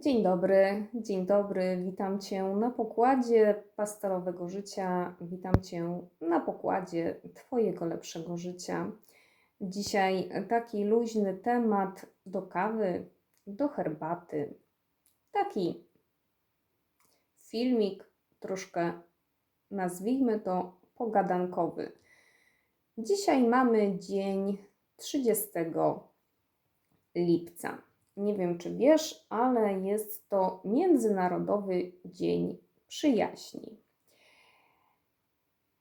Dzień dobry, dzień dobry. Witam Cię na pokładzie pastelowego życia. Witam Cię na pokładzie Twojego lepszego życia. Dzisiaj taki luźny temat do kawy, do herbaty. Taki filmik, troszkę nazwijmy to pogadankowy. Dzisiaj mamy dzień 30 lipca. Nie wiem, czy wiesz, ale jest to Międzynarodowy Dzień Przyjaźni.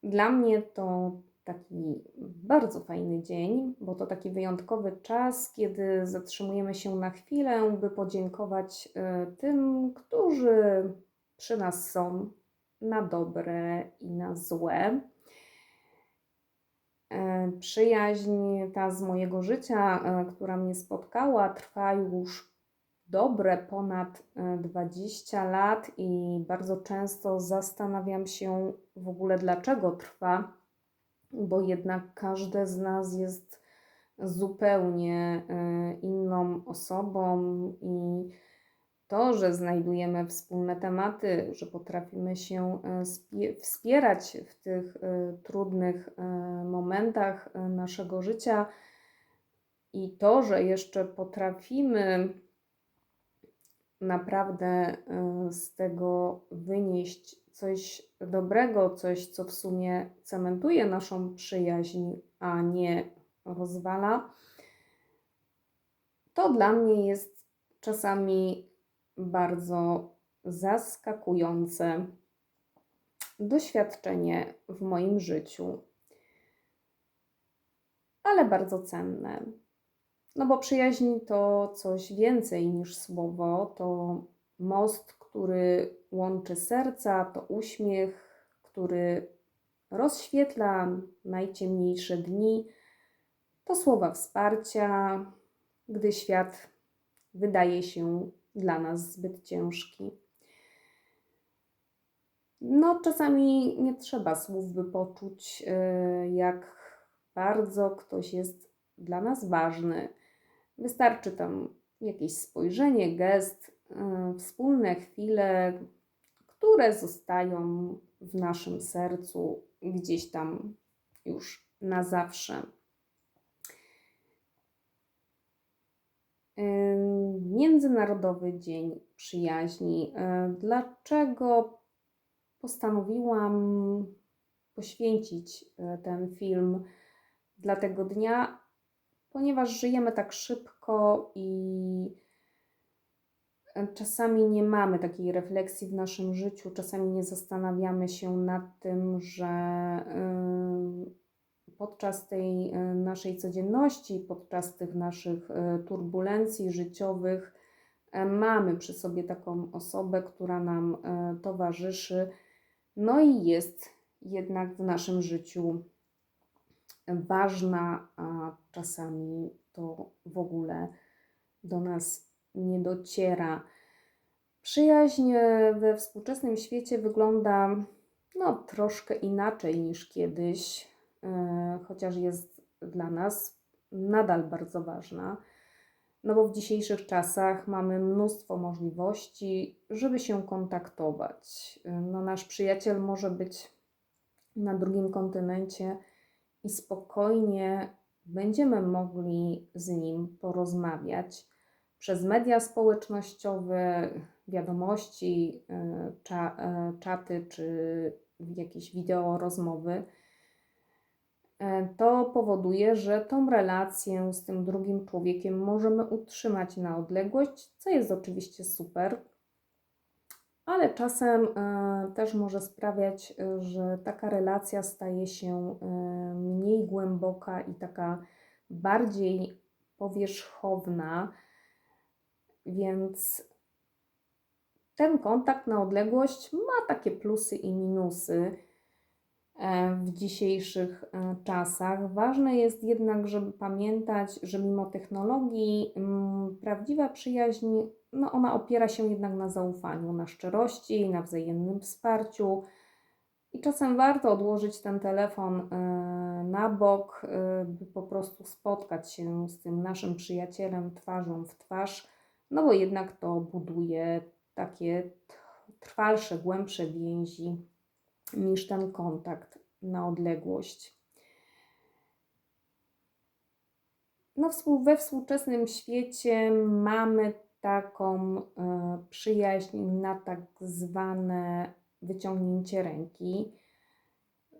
Dla mnie to taki bardzo fajny dzień, bo to taki wyjątkowy czas, kiedy zatrzymujemy się na chwilę, by podziękować y, tym, którzy przy nas są na dobre i na złe. E, przyjaźń ta z mojego życia, e, która mnie spotkała, trwa już dobre ponad 20 e, lat i bardzo często zastanawiam się w ogóle, dlaczego trwa, bo jednak każde z nas jest zupełnie inną osobą i to, że znajdujemy wspólne tematy, że potrafimy się e, wspierać w tych e, trudnych e, momentach naszego życia. I to, że jeszcze potrafimy naprawdę z tego wynieść coś dobrego, coś, co w sumie cementuje naszą przyjaźń, a nie rozwala, to dla mnie jest czasami bardzo zaskakujące doświadczenie w moim życiu, ale bardzo cenne. No bo przyjaźń to coś więcej niż słowo, to most, który łączy serca, to uśmiech, który rozświetla najciemniejsze dni, to słowa wsparcia, gdy świat wydaje się dla nas zbyt ciężki. No, czasami nie trzeba słów, by poczuć, e, jak bardzo ktoś jest dla nas ważny. Wystarczy tam jakieś spojrzenie, gest, e, wspólne chwile, które zostają w naszym sercu gdzieś tam już na zawsze. Międzynarodowy Dzień Przyjaźni. E, dlaczego postanowiłam poświęcić e, ten film dla tego dnia? Ponieważ żyjemy tak szybko i czasami nie mamy takiej refleksji w naszym życiu, czasami nie zastanawiamy się nad tym, że podczas tej e, naszej codzienności, podczas tych naszych e, turbulencji życiowych, e, mamy przy sobie taką osobę, która nam towarzyszy, no i jest jednak w naszym życiu ważna, a czasami to w ogóle do nas nie dociera. Przyjaźń we współczesnym świecie wygląda no, troszkę inaczej niż kiedyś. E, chociaż jest dla nas nadal bardzo ważna. No bo w dzisiejszych czasach mamy mnóstwo możliwości, żeby się kontaktować. E, no nasz przyjaciel może być na drugim kontynencie i spokojnie będziemy mogli z nim porozmawiać przez media społecznościowe, wiadomości, e, czaty czy jakieś wideo rozmowy to powoduje, że tą relację z tym drugim człowiekiem możemy utrzymać na odległość, co jest oczywiście super, ale czasem e, też może sprawiać, e, że taka relacja staje się mniej głęboka i taka bardziej powierzchowna, więc ten kontakt na odległość ma takie plusy i minusy. E, w dzisiejszych e, czasach. Ważne jest jednak, żeby pamiętać, że mimo technologii prawdziwa przyjaźń, no ona opiera się jednak na zaufaniu, na szczerości, na wzajemnym wsparciu. I czasem warto odłożyć ten telefon e, na bok, by po prostu spotkać się z tym naszym przyjacielem twarzą w twarz, no bo jednak to buduje takie trwalsze, głębsze więzi niż ten kontakt na odległość. No, we współczesnym świecie mamy taką e, przyjaźń na tak zwane wyciągnięcie ręki.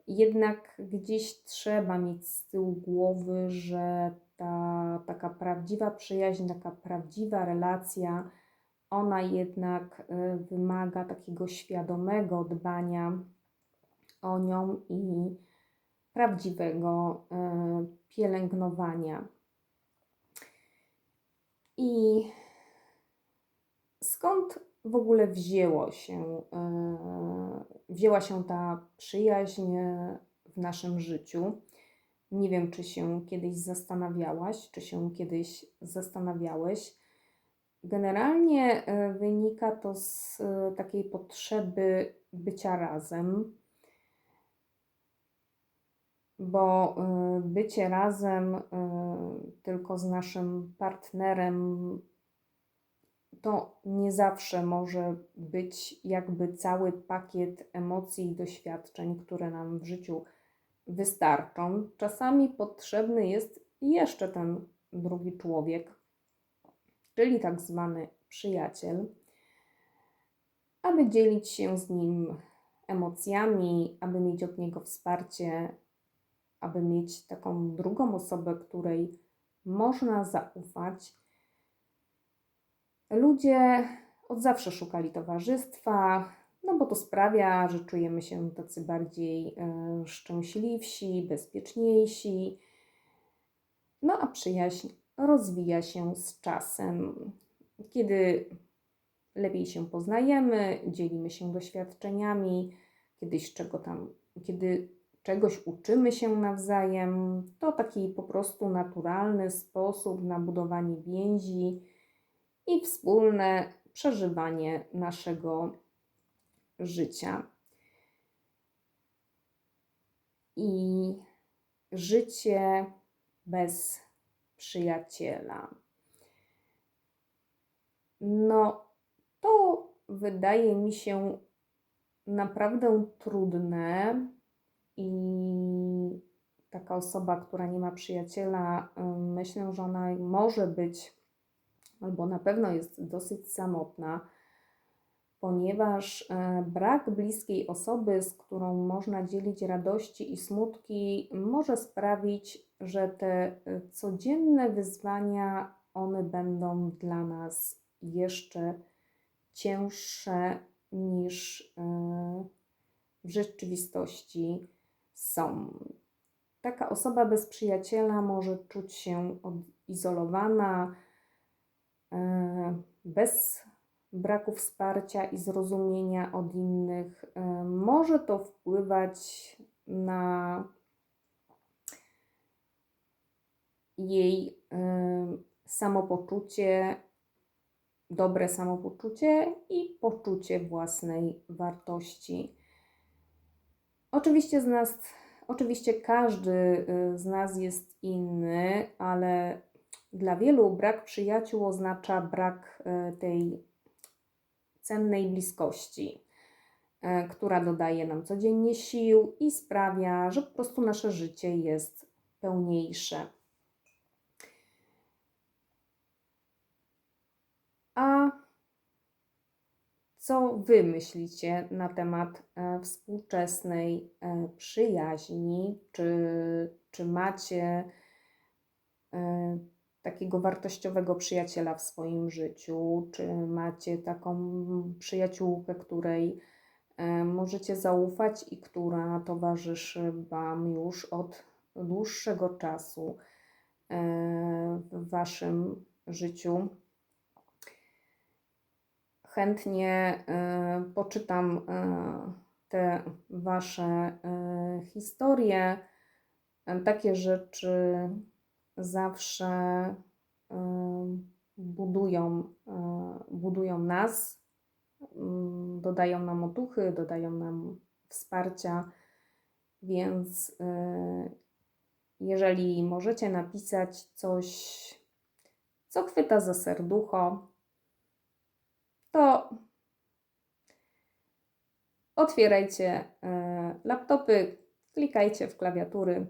Jednak gdzieś trzeba mieć z tyłu głowy, że ta taka prawdziwa przyjaźń, taka prawdziwa relacja, ona jednak e, wymaga takiego świadomego dbania o nią i prawdziwego e, pielęgnowania. I skąd w ogóle wzięło się, e, wzięła się ta przyjaźń e, w naszym życiu? Nie wiem, czy się kiedyś zastanawiałaś, czy się kiedyś zastanawiałeś. Generalnie wynika to z takiej potrzeby bycia razem, bo e, bycie razem e, tylko z naszym partnerem to nie zawsze może być jakby cały pakiet emocji i doświadczeń, które nam w życiu wystarczą. Czasami potrzebny jest jeszcze ten drugi człowiek, czyli tak zwany przyjaciel, aby dzielić się z nim emocjami, aby mieć od niego wsparcie, aby mieć taką drugą osobę, której można zaufać. Ludzie od zawsze szukali towarzystwa, no bo to sprawia, że czujemy się tacy bardziej e, szczęśliwsi, bezpieczniejsi. No a przyjaźń rozwija się z czasem. Kiedy lepiej się poznajemy, dzielimy się doświadczeniami, kiedyś czego tam, kiedy czegoś uczymy się nawzajem, to taki po prostu naturalny sposób na budowanie więzi i wspólne przeżywanie naszego życia. I życie bez przyjaciela. No, to wydaje mi się naprawdę trudne i taka osoba, która nie ma przyjaciela, myślę, że ona może być albo na pewno jest dosyć samotna, ponieważ e, brak bliskiej osoby, z którą można dzielić radości i smutki, może sprawić, że te e, codzienne wyzwania one będą dla nas jeszcze cięższe niż e, w rzeczywistości są. Taka osoba bez przyjaciela może czuć się odizolowana, e, bez braku wsparcia i zrozumienia od innych. E, Może to wpływać na jej e, samopoczucie, dobre samopoczucie i poczucie własnej wartości. Oczywiście z nas, oczywiście każdy y, z nas jest inny, ale dla wielu brak przyjaciół oznacza brak y, tej cennej bliskości, y, która dodaje nam codziennie sił i sprawia, że po prostu nasze życie jest pełniejsze. A co Wy myślicie na temat e, współczesnej e, przyjaźni? Czy, czy macie e, takiego wartościowego przyjaciela w swoim życiu? Czy macie taką przyjaciółkę, której możecie zaufać i która towarzyszy Wam już od dłuższego czasu w Waszym życiu? Chętnie y, poczytam y, te Wasze y, historie. Takie rzeczy zawsze budują, budują nas, dodają nam otuchy, dodają nam wsparcia, więc jeżeli możecie napisać coś, co chwyta za serducho, to otwierajcie e, laptopy, klikajcie w klawiatury.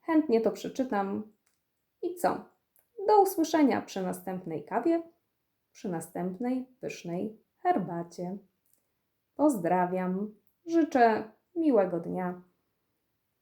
Chętnie to przeczytam. I co? Do usłyszenia przy następnej kawie, przy następnej pysznej herbacie. Pozdrawiam. Życzę miłego dnia.